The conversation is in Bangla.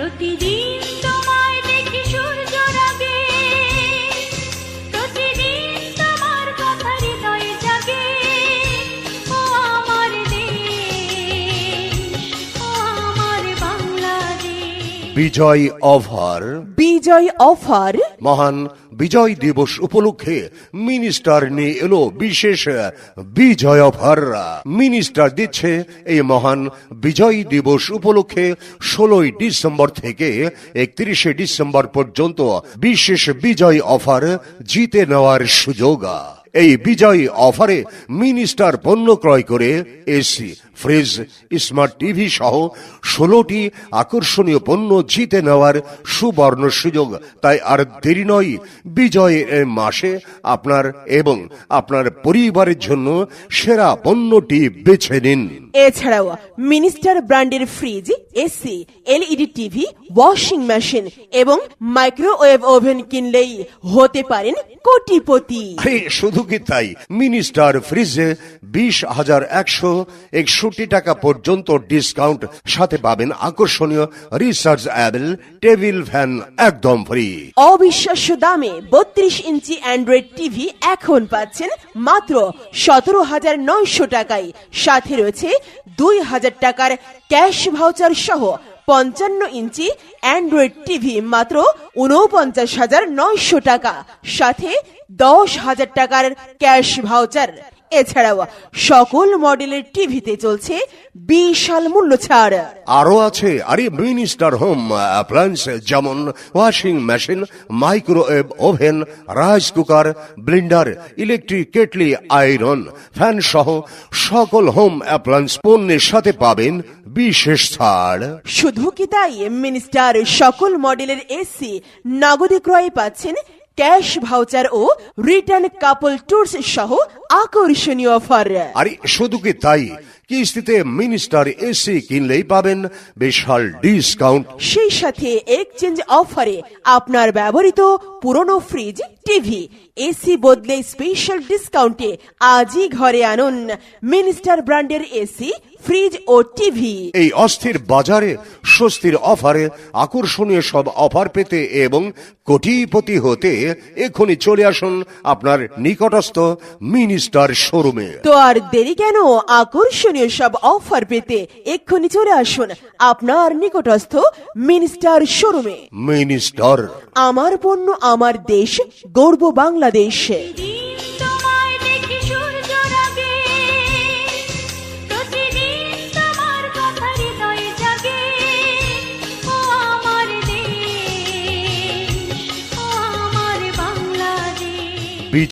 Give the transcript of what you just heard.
প্রতিদিন বিজয় অফার। বিজয় অফার? মহান বিজয় দিবস উপলক্ষে মিনিস্টার নিয়ে এলো বিশেষ বিজয় অফার। মিনিস্টার দিচ্ছে এই মহান বিজয় দিবস উপলক্ষে ষোলোই ডিসেম্বর থেকে একত্রিশে ডিসেম্বর পর্যন্ত বিশেষ বিজয় অফার জিতে নেওয়ার সুযোগ। এই বিজয় অফারে মিনিস্টার পণ্য ক্রয় করে এসি, ফ্রিজ, স্মার্ট টিভি সহ ষোলোটি আকর্ষণীয় পণ্য জিতে নেওয়ার সুবর্ণ সুযোগ। তাই আর দেরি নয় বিজয়ের মাসে আপনার এবং আপনার পরিবারের জন্য সেরা পণ্যটি বেছে নিন। এছাড়াও মিনিস্টার ব্র্যান্ডের fridge AC LED TV washing machine এবং মাইক্রোওয়েভ ওভেন কিনলেই হতে পারেন কোটিপতি। আরে শুধু কি তাই? মিনিস্টার ফ্রিজে বিশ হাজার একশো একষট্টি টাকা পর্যন্ত ডিসকাউন্ট সাথে পাবেন আকর্ষণীয় রিসার্চ অ্যাবেল টেবিল ফ্যান একদম ফ্রি। অবিশ্বাস্য দামে বত্রিশ ইঞ্চি অ্যান্ড্রয়েড টিভি এখন পাচ্ছেন মাত্র সতেরো হাজার নয়শো টাকায়। সাথে রয়েছে দুই হাজার টাকার ক্যাশ ভাউচার সহ পঞ্চান্ন ইঞ্চি অ্যান্ড্রয়েড টিভি মাত্র উনপঞ্চাশ হাজার নয়শো টাকা, সাথে দশ হাজার টাকার ক্যাশ ভাউচার। এছাড়াও সকল মডেলের টিভিতে চলছে বিশাল মূল্য ছাড়। আরও আছে আরে মিনিস্টার হোম অ্যাপ্লায়েন্স, যেমন washing machine, microwave oven, rice cooker, blender, electric kettle, iron, fan সহ সকল হোম অ্যাপ্লায়েন্স পণ্যের সাথে পাবেন বিশেষ ছাড়। শুধু কি তাই? মিনিস্টার, সকল মডেলের এসি, নগদে ক্রয়ে পাচ্ছেন ক্যাশ ভাউচার ও রিটার্ন কাপল ট্যুরস সহ আকর্ষণীয় অফার। আরে শুধু কি তাই? কিস্তিতে মিনিস্টার এসি কিনলেই পাবেন বিশাল ডিসকাউন্ট। সেই সাথে এক্সচেঞ্জ অফারে আপনার ব্যবহৃত পুরনো ফ্রিজ টিভি এসি বদলে স্পেশাল ডিসকাউন্টে আজই ঘরে আনুন মিনিস্টার ব্র্যান্ডের এসি ফ্রিজ ও টিভি। এই অস্থির বাজারে স্বস্তির অফারে আকর্ষণীয় সব অফার পেতে এবং কোটিপতি হতে এখনই চলে আসুন আপনার নিকটস্থ মিনিস্টার শোরুমে। তো আর দেরি কেন? আকর্ষণীয় সব অফার পেতে এক্ষুনি চলে আসুন আপনার নিকটস্থ মিনিস্টার শোরুমে। মিনিস্টার। আমার পণ্য আমার দেশ গর্ব বাংলাদেশ।